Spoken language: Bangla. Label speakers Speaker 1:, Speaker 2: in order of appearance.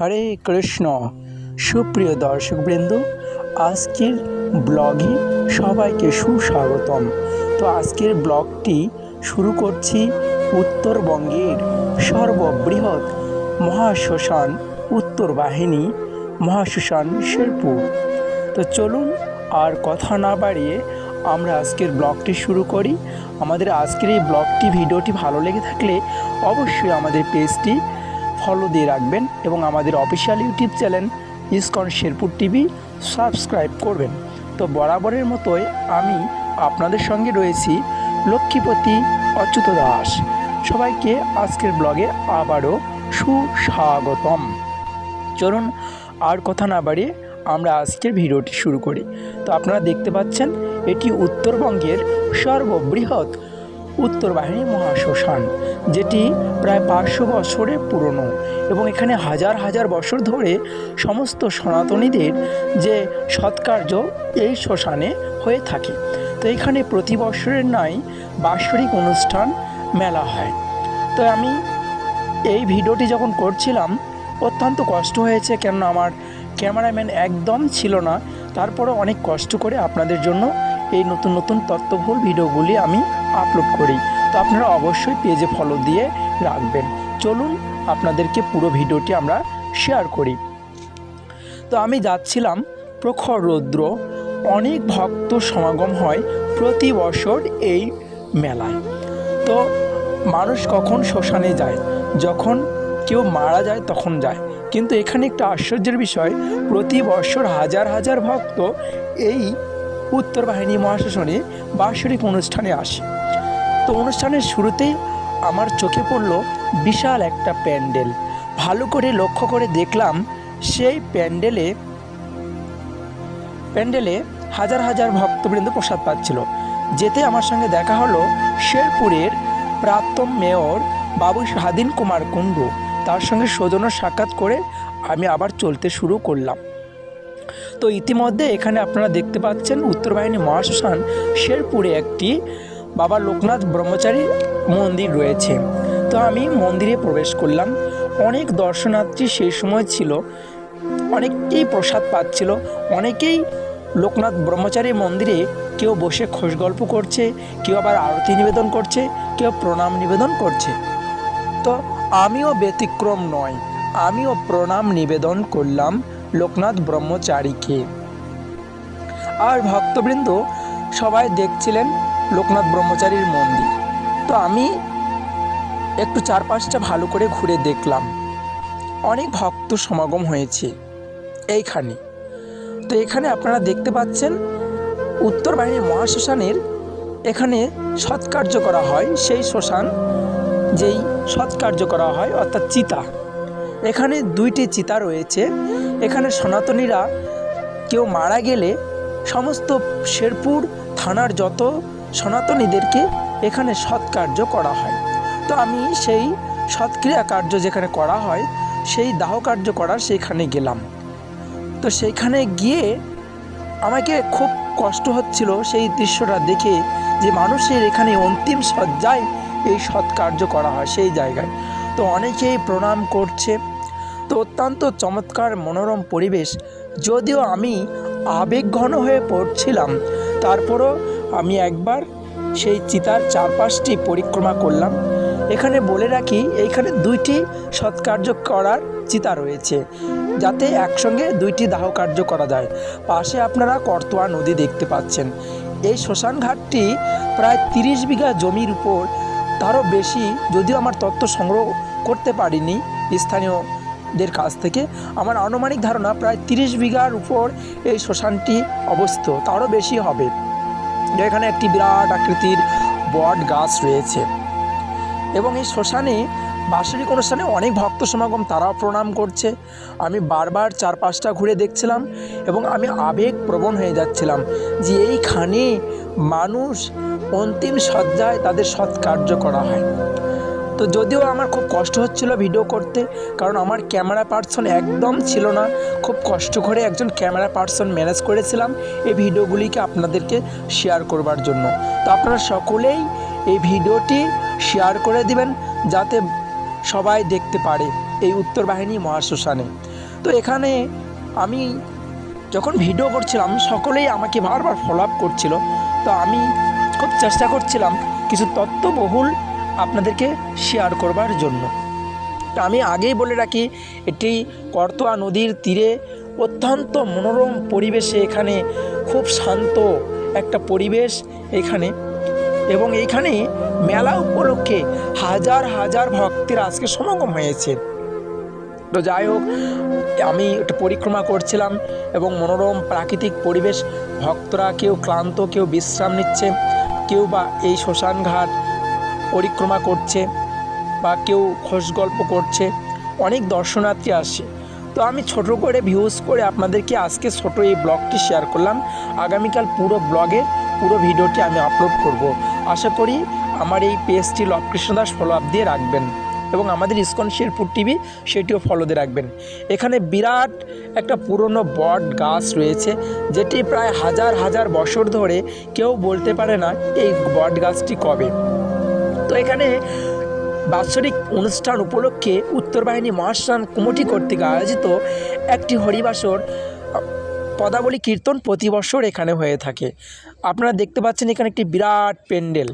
Speaker 1: হরে কৃষ্ণ। সুপ্রিয় দর্শকবৃন্দ, আজকের ব্লগে সবাইকে সুস্বাগতম। তো আজকের ব্লগটি শুরু করছি উত্তরবঙ্গের সর্ববৃহৎ মহাশ্মশান উত্তর বাহিনী মহাশ্মশান শেরপুর। তো চলুন আর কথা না বাড়িয়ে আমরা আজকের ব্লগটি শুরু করি। আমাদের আজকের এই ব্লগটি, ভিডিওটি ভালো লেগে থাকলে অবশ্যই আমাদের পেজটি ফলো দিয়ে রাখবেন এবং আমাদের official YouTube channel ISKCON Sherpur TV subscribe করবেন। তো বরাবরের মতোই আমি আপনাদের সঙ্গে রয়েছি লক্ষ্মীপতি অচ্যুত দাস। সবাইকে আজকের ব্লগে আবারও সুস্বাগতম। চলুন আর কথা না বাড়িয়ে আমরা আজকের ভিডিওটি শুরু করি। তো আপনারা দেখতে পাচ্ছেন, এটি উত্তরবঙ্গের সর্ববৃহৎ উত্তর বাহিনী মহাশ্মশান, যেটি প্রায় পাঁচশো বছরে পুরনো এবং এখানে হাজার হাজার বছর ধরে সমস্ত সনাতনীদের যে সৎকার্য এই শ্মশানে হয়ে থাকে। তো এখানে প্রতি বছরের নয় বাৎসরিক অনুষ্ঠান, মেলা হয়। তো আমি এই ভিডিওটি যখন করছিলাম, অত্যন্ত কষ্ট হয়েছে কেননা আমার ক্যামেরাম্যান একদম ছিল না। তারপরও অনেক কষ্ট করে আপনাদের জন্য এই নতুন নতুন তত্ত্বভুল ভিডিওগুলি আমি আপলোড করি। তো আপনারা অবশ্যই পেজে ফলো দিয়ে রাখবেন। চলুন আপনাদেরকে পুরো ভিডিওটি আমরা শেয়ার করি। তো আমি যাচ্ছিলাম প্রখর রৌদ্র, অনেক ভক্ত সমাগম হয় প্রতি বছর এই মেলায়। তো মানুষ কখন শ্মশানে যায়, যখন কেউ মারা যায় তখন যায়। কিন্তু এখানে একটা আশ্চর্যের বিষয়, প্রতি বছর হাজার হাজার ভক্ত এই উত্তর বাহিনী মহাশাসনে বার্ষিক অনুষ্ঠানে আসে। তো অনুষ্ঠানের শুরুতেই আমার চোখে পড়ল বিশাল একটা প্যান্ডেল। ভালো করে লক্ষ্য করে দেখলাম সেই প্যান্ডেলে প্যান্ডেলে হাজার হাজার ভক্তবৃন্দ প্রসাদ পাচ্ছিল। যেতে আমার সঙ্গে দেখা হলো শেরপুরের প্রাক্তন মেয়র বাবু স্বাধীন কুমার কুণ্ডু। তার সঙ্গে সৌজন্য সাক্ষাৎ করে আমি আবার চলতে শুরু করলাম। তো ইতিমধ্যে এখানে আপনারা দেখতে পাচ্ছেন উত্তর বাহিনী মহাশ্মশান শেরপুরে একটি বাবা লোকনাথ ব্রহ্মচারী মন্দির রয়েছে। তো আমি মন্দিরে প্রবেশ করলাম। অনেক দর্শনার্থী সেই সময় ছিল। অনেকেই প্রসাদ পাচ্ছিল। অনেকেই লোকনাথ ব্রহ্মচারী মন্দিরে কেউ বসে খোশ গল্প করছে, কেউ আবার আরতি নিবেদন করছে, কেউ প্রণাম নিবেদন করছে। তো আমিও ব্যতিক্রম নয়। আমিও প্রণাম নিবেদন করলাম। লোকনাথ ব্রহ্মচারীকে। আর ভক্তবৃন্দ সবাই দেখছিলেন লোকনাথ ব্রহ্মচারীর মন্দির। তো আমি একটু চারপাশটা ভালো করে ঘুরে দেখলাম। অনেক ভক্ত সমাগম হয়েছে এইখানে। তো এখানে আপনারা দেখতে পাচ্ছেন উত্তর বাহিনীর মহাশ্মশানের এখানে সৎকার্য করা হয়। সেই শ্মশান যেই সৎকার্য করা হয়, অর্থাৎ চিতা। এখানে দুইটি চিতা রয়েছে। এখানে সনাতনীরা কেউ মারা গেলে সমস্ত শেরপুর থানার যত সনাতনীদেরকে এখানে সৎকার্য করা হয়। তো আমি সেই সৎক্রিয়া কার্য যেখানে করা হয়, সেই দাহ কার্য করার সেইখানে গেলাম। তো সেইখানে গিয়ে আমাকে খুব কষ্ট হচ্ছিল সেই দৃশ্যটা দেখে যে মানুষের এখানে অন্তিম সজ্জায় এই সৎকার্য করা হয় সেই জায়গায়। তো অনেকেই প্রণাম করছে। তো অত্যন্ত চমৎকার মনোরম পরিবেশ। যদিও আমি আবেগঘন হয়ে পড়ছিলাম, তারপরও আমি একবার সেই চিতার চারপাশটি পরিক্রমা করলাম। এখানে বলে রাখি, এইখানে দুইটি সৎকার্য করার চিতা রয়েছে, যাতে একসঙ্গে দুইটি দাহ কার্য করা যায়। পাশে আপনারা করতোয়া নদী দেখতে পাচ্ছেন। এই শ্মশান ঘাটটি প্রায় তিরিশ বিঘা জমির উপর, তারও বেশি, যদিও আমার তথ্য সংগ্রহ করতে পারিনি স্থানীয়দের কাছ থেকে। আমার আনুমানিক ধারণা প্রায় তিরিশ বিঘার উপর এই শ্মশানটি অবস্থিত তারও বেশি হবে। এখানে একটি বিরাট আকৃতির বট গাছ রয়েছে। এবং এই শ্মশানে বাৎসরিক অনুষ্ঠানে অনেক ভক্ত সমাগম তারাও প্রণাম করছে। আমি বারবার চারপাশটা ঘুরে দেখছিলাম এবং আমি আবেগ প্রবণ হয়ে যাচ্ছিলাম যে এইখানে মানুষ অন্তিম সজ্জায় তাদের সৎকার্য করা হয়। তো যদিও আমার খুব কষ্ট হচ্ছিল ভিডিও করতে, কারণ আমার ক্যামেরা পার্সন একদম ছিল না। খুব কষ্ট করে একজন ক্যামেরা পার্সন ম্যানেজ করেছিলাম এই ভিডিওগুলিকে আপনাদেরকে শেয়ার করবার জন্য। তো আপনারা সকলেই এই ভিডিওটি শেয়ার করে দিবেন, যাতে সবাই দেখতে পারে এই উত্তর বাহিনী মহাশ্মশানে। তো এখানে আমি যখন ভিডিও করছিলাম, সকলেই আমাকে বারবার ফলো আপ করছিল। তো আমি খুব চেষ্টা করছিলাম, কিছু তথ্যবহুল আপনাদেরকে শেয়ার করবার জন্য। আমি আগেই বলে রাখি, এটি করতোয়া নদীর তীরে অত্যন্ত মনোরম পরিবেশে এখানে খুব শান্ত একটা পরিবেশ এখানে। এবং এইখানে মেলা উপলক্ষে হাজার হাজার ভক্তের আজকে সমাগম হয়েছে। তো যাই হোক, আমি একটা পরিক্রমা করছিলাম এবং মনোরম প্রাকৃতিক পরিবেশ, ভক্তরা কেউ ক্লান্ত, কেউ বিশ্রাম নিচ্ছে, কেউ বা এই শ্মশানঘাট পরিক্রমা করছে বা কেউ খোশ গল্প করছে, অনেক দর্শনার্থী আসে। তো আমি ছোট করে ভিউজ করে আপনাদেরকে আজকে ছোট এই ব্লগটি শেয়ার করলাম। আগামীকাল পুরো ব্লগে পুরো ভিডিওটি আমি আপলোড করব। আশা করি আমার এই পেজটি লবকৃষ্ণ দাস ফলো আপ দিয়ে রাখবেন এবং আমাদের ইস্কন শেরপুর টিভি সেটিও ফলো দিয়ে রাখবেন। এখানে বিরাট একটা পুরনো বট গাছ রয়েছে, যেটি প্রায় হাজার হাজার বছর ধরে কেউ বলতে পারে না এই বট গাছটি কবে। তো এখানে বাৎসরিক অনুষ্ঠান উপলক্ষে উত্তর বাহিনী মহাস্নান কমিটি কর্তৃক আয়োজিত একটি হরিবাসর পদাবলী কীর্তন প্রতি বছর এখানে হয়ে থাকে। আপনারা দেখতে পাচ্ছেন এখানে একটি বিরাট প্যান্ডেল।